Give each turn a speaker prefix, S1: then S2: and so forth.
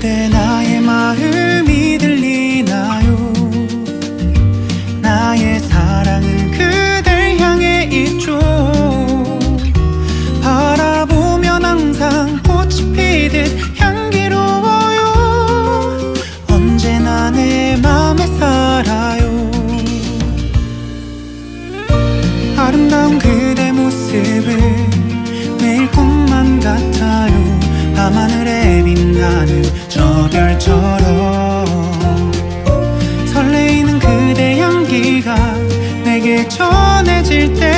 S1: 그대 나의 마음이 들리나요? 나의 사랑은 그댈 향해 있죠. 바라보면 항상 꽃이 피듯 향기로워요. 언제나 내 맘에 살아요. 아름다운 그대 모습을 매일 꿈만 같아요. 밤하늘에 빛나는 저 별처럼 설레이는 그대 향기가 내게 전해질 때